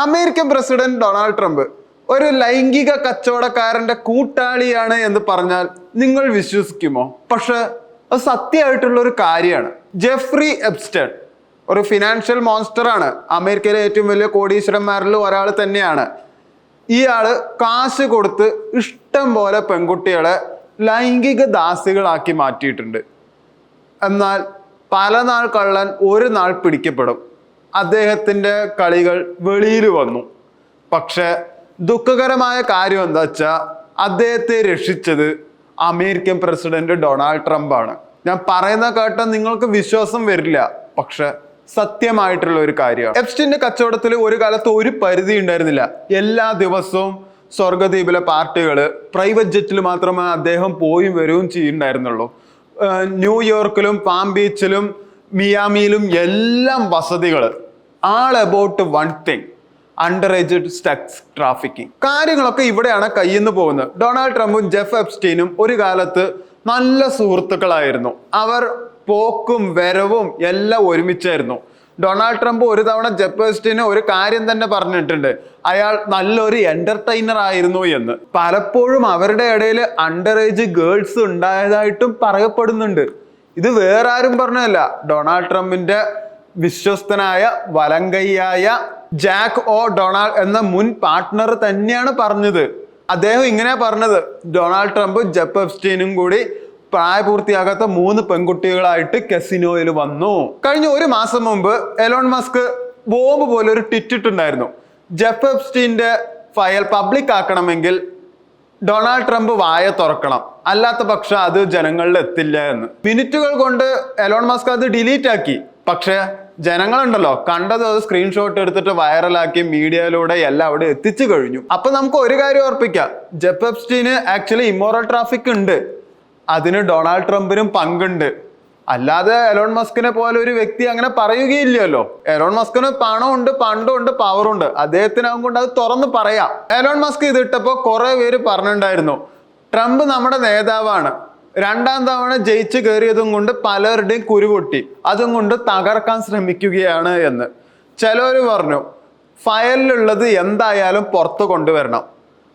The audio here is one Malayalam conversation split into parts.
അമേരിക്കൻ പ്രസിഡന്റ് ഡൊണാൾഡ് ട്രംപ് ഒരു ലൈംഗിക കച്ചവടക്കാരന്റെ കൂട്ടാളിയാണ് എന്ന് പറഞ്ഞാൽ നിങ്ങൾ വിശ്വസിക്കുമോ? പക്ഷെ അത് സത്യമായിട്ടുള്ള ഒരു കാര്യമാണ്. ജെഫ്രി എബ്സ്റ്റൺ ഒരു ഫിനാൻഷ്യൽ മോൺസ്റ്റർ ആണ് അമേരിക്കയിലെ ഏറ്റവും വലിയ കോടീശ്വരന്മാരിൽ ഒരാൾ തന്നെയാണ്. ഇയാൾ കാശ് കൊടുത്ത് ഇഷ്ടം പോലെ പെൺകുട്ടികളെ ലൈംഗിക ദാസികളാക്കി മാറ്റിയിട്ടുണ്ട്. എന്നാൽ പല നാൾ കള്ളൻ ഒരു നാൾ പിടിക്കപ്പെടും. അദ്ദേഹത്തിന്റെ കളികൾ വെളിയിൽ വന്നു. പക്ഷെ ദുഃഖകരമായ കാര്യം എന്താ വെച്ചാൽ അദ്ദേഹത്തെ രക്ഷിച്ചത് അമേരിക്കൻ പ്രസിഡന്റ് ഡൊണാൾഡ് ട്രംപ് ആണ് ഞാൻ പറയുന്ന കേട്ട നിങ്ങൾക്ക് വിശ്വാസം വരില്ല പക്ഷെ സത്യമായിട്ടുള്ള ഒരു കാര്യമാണ്. എപ്സ്റ്റിന്റെ കച്ചവടത്തിൽ ഒരു കാലത്ത് ഒരു പരിധി ഉണ്ടായിരുന്നില്ല. എല്ലാ ദിവസവും സ്വർഗദ്വീപിലെ പാർട്ടികൾ പ്രൈവറ്റ് ജെറ്റിൽ മാത്രമേ അദ്ദേഹം പോയും വരികയും ചെയ്യുന്നുണ്ടായിരുന്നുള്ളൂ ന്യൂയോർക്കിലും പാം ബീച്ചിലും മിയാമിയിലും എല്ലാം വസതികൾ all about one thing under age sex trafficking കാര്യങ്ങളൊക്കെ ഇവിടെയാണ് കയ്യിൽ നിന്ന് പോകുന്നത്. ഡൊണാൾഡ് ട്രംപും ജെഫ് എപ്സ്റ്റീനും ഒരു കാലത്ത് നല്ല സുഹൃത്തുക്കളായിരുന്നു. അവർ പോക്കും വരവും എല്ലാം ഒരുമിച്ചായിരുന്നു. ഡൊണാൾഡ് ട്രംപ് ഒരു തവണ ജപ്പേസ്റ്റിന് ഒരു കാര്യം തന്നെ പറഞ്ഞിട്ടുണ്ട്. അയാൾ നല്ലൊരു എന്റർടൈനർ ആയിരുന്നു എന്ന്. പലപ്പോഴും അവരുടെ ഇടയിൽ അണ്ടർ ഏജ് ഗേൾസ് ഉണ്ടായതായിട്ടും പറയപ്പെടുന്നുണ്ട്. ഇത് വേറെ ആരും പറഞ്ഞതല്ല. ഡൊണാൾഡ് ട്രംപിന്റെ വിശ്വസ്തനായ വലങ്കയ്യായ ജാക്ക് ഓ ഡൊണാൾഡ് എന്ന മുൻ പാർട്ട്ണർ തന്നെയാണ് പറഞ്ഞത്. അദ്ദേഹം ഇങ്ങനെ പറഞ്ഞത്. ഡൊണാൾഡ് ട്രംപ് ജെപ്പ് എപ്സ്റ്റീനും കൂടി പ്രായപൂർത്തിയാകാത്ത മൂന്ന് പെൺകുട്ടികളായിട്ട് കസിനോയിൽ വന്നു. കഴിഞ്ഞ ഒരു മാസം മുമ്പ് എലോൺ മസ്ക് ബോംബ് പോലെ ഒരു ട്വിറ്റ് ഇട്ടുണ്ടായിരുന്നു ജെഫ് എപ്സ്റ്റീന്റെ ഫയൽ പബ്ലിക് ആക്കണമെങ്കിൽ ഡൊണാൾഡ് ട്രംപ് വായ തുറക്കണം. അല്ലാത്ത പക്ഷം അത് ജനങ്ങളിൽ എത്തില്ല എന്ന്. മിനിറ്റുകൾ കൊണ്ട് എലോൺ മസ്ക് അത് ഡിലീറ്റ് ആക്കി. പക്ഷെ ജനങ്ങളുണ്ടല്ലോ. കണ്ടത് അത് സ്ക്രീൻഷോട്ട് എടുത്തിട്ട് വൈറലാക്കി മീഡിയയിലൂടെ എല്ലാം അവിടെ എത്തിച്ചു കഴിഞ്ഞു. അപ്പൊ നമുക്ക് ഒരു കാര്യം ഓർപ്പിക്കാം ജെഫ് എപ്സ്റ്റീന് ആക്ച്വലി ഇമോറൽ ട്രാഫിക് ഉണ്ട്. അതിന് ഡൊണാൾഡ് ട്രംപിനും പങ്കുണ്ട്. അല്ലാതെ എലോൺ മസ്കിനെ പോലെ ഒരു വ്യക്തി അങ്ങനെ പറയുകയില്ലല്ലോ. എലോൺ മസ്കിന് പണമുണ്ട് പണ്ടുണ്ട് പവറുണ്ട് അദ്ദേഹത്തിനാവും കൊണ്ട് അത് തുറന്ന് പറയാം. എലോൺ മസ്ക് ഇതിട്ടപ്പോ കുറെ പേര് പറഞ്ഞിട്ടുണ്ടായിരുന്നു. ട്രംപ് നമ്മുടെ നേതാവാണ്. രണ്ടാം തവണ ജയിച്ചു കയറിയതും കൊണ്ട് പലരുടെയും കുരുപൊട്ടി അതും കൊണ്ട് തകർക്കാൻ ശ്രമിക്കുകയാണ് എന്ന്. ചിലവർ പറഞ്ഞു ഫയലിലുള്ളത് എന്തായാലും പുറത്ത് കൊണ്ടുവരണം.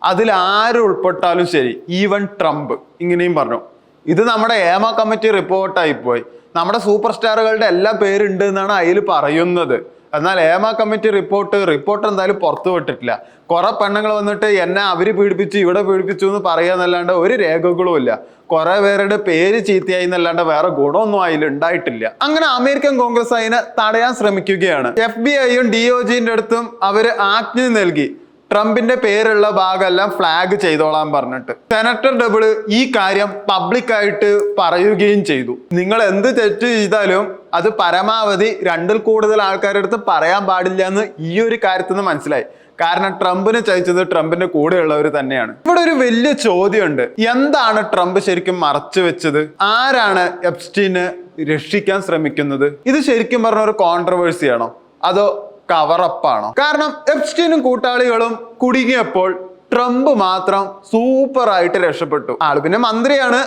അതിൽ ആര് ഉൾപ്പെട്ടാലും ശരി. ഈവൻ ട്രംപ് ഇങ്ങനെയും പറഞ്ഞു. ഇത് നമ്മുടെ ഏമ കമ്മിറ്റി റിപ്പോർട്ടായി പോയി. നമ്മുടെ സൂപ്പർ സ്റ്റാറുകളുടെ എല്ലാ പേരുണ്ട് എന്നാണ് അതിൽ പറയുന്നത്. എന്നാൽ ഏമ കമ്മിറ്റി റിപ്പോർട്ട് റിപ്പോർട്ട് എന്തായാലും പുറത്തു വിട്ടിട്ടില്ല. കുറെ പെണ്ണുങ്ങൾ വന്നിട്ട് എന്നെ അവർ പീഡിപ്പിച്ചു ഇവിടെ പീഡിപ്പിച്ചു എന്ന് പറയാന്നല്ലാണ്ട് ഒരു രേഖകളും ഇല്ല. കുറെ പേരുടെ പേര് ചീത്തയായി എന്നല്ലാണ്ട് വേറെ ഗുണമൊന്നും അതിൽ ഉണ്ടായിട്ടില്ല. അങ്ങനെ അമേരിക്കൻ കോൺഗ്രസ് അതിനെ തടയാൻ ശ്രമിക്കുകയാണ്. എഫ് ബി ഐയും ഡി ഒ ജിന്റെ അടുത്തും അവർ ആജ്ഞ നൽകി. ട്രംപിന്റെ പേരുള്ള ഭാഗമെല്ലാം ഫ്ലാഗ് ചെയ്തോളാൻ പറഞ്ഞിട്ട്. സെനറ്റർ ഡബിൾ ഈ കാര്യം പബ്ലിക്കായിട്ട് പറയുകയും ചെയ്തു. നിങ്ങൾ എന്ത് തെറ്റ് ചെയ്താലും അത് പരമാവധി രണ്ടിൽ കൂടുതൽ ആൾക്കാരുടെ അടുത്ത് പറയാൻ പാടില്ല എന്ന് ഈ ഒരു കാര്യത്തിൽ നിന്ന് മനസ്സിലായി. കാരണം ട്രംപിനെ ചതിച്ചത് ട്രംപിന്റെ കൂടെയുള്ളവർ തന്നെയാണ്. ഇവിടെ ഒരു വലിയ ചോദ്യമുണ്ട്. എന്താണ് ട്രംപ് ശരിക്കും മറച്ചു വെച്ചത്? ആരാണ് എപ്സ്റ്റീനെ രക്ഷിക്കാൻ ശ്രമിക്കുന്നത്? ഇത് ശരിക്കും പറഞ്ഞ ഒരു കോൺട്രവേഴ്സി ആണോ? അതോ കവറപ്പാണോ കാരണം എപ്സ്റ്റീനും കൂട്ടാളികളും കുടുങ്ങിയപ്പോൾ ട്രംപ് മാത്രം സൂപ്പറായിട്ട് രക്ഷപ്പെട്ടു. ആൾ പിന്നെ മന്ത്രിയാണ്.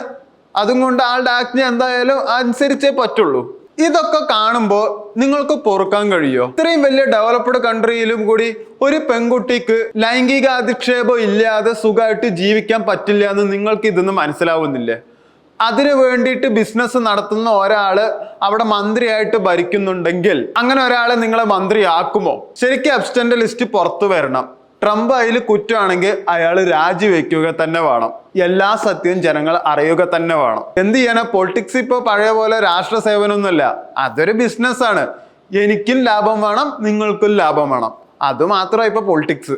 അതും കൊണ്ട് ആളുടെ ആജ്ഞ എന്തായാലും അനുസരിച്ചേ പറ്റുള്ളൂ. ഇതൊക്കെ കാണുമ്പോൾ നിങ്ങൾക്ക് പൊറുക്കാൻ കഴിയോ? ഇത്രയും വലിയ ഡെവലപ്ഡ് കൺട്രിയിലും കൂടി ഒരു പെൺകുട്ടിക്ക് ലൈംഗിക അധിക്ഷേപം ഇല്ലാതെ സുഖമായിട്ട് ജീവിക്കാൻ പറ്റില്ല എന്ന് നിങ്ങൾക്ക് ഇതൊന്നും മനസ്സിലാവുന്നില്ലേ? അതിനു വേണ്ടിയിട്ട് ബിസിനസ് നടത്തുന്ന ഒരാൾ അവിടെ മന്ത്രിയായിട്ട് ഭരിക്കുന്നുണ്ടെങ്കിൽ അങ്ങനെ ഒരാളെ നിങ്ങളെ മന്ത്രിയാക്കുമോ? ശരിക്കും അബ്സ്റ്റന്റ് ലിസ്റ്റ് പുറത്തു വരണം. ട്രംപ് അതിൽ കുറ്റമാണെങ്കിൽ അയാൾ രാജിവെക്കുക തന്നെ വേണം. എല്ലാ സത്യവും ജനങ്ങൾ അറിയുക തന്നെ വേണം. എന്ത് ചെയ്യാനാ? പൊളിറ്റിക്സ് ഇപ്പൊ പഴയ പോലെ രാഷ്ട്ര സേവനമൊന്നുമല്ല. അതൊരു ബിസിനസ്സാണ് എനിക്കും ലാഭം വേണം നിങ്ങൾക്കും ലാഭം വേണം. അതുമാത്രമാണ് ഇപ്പോൾ ഇപ്പൊ പൊളിറ്റിക്സ്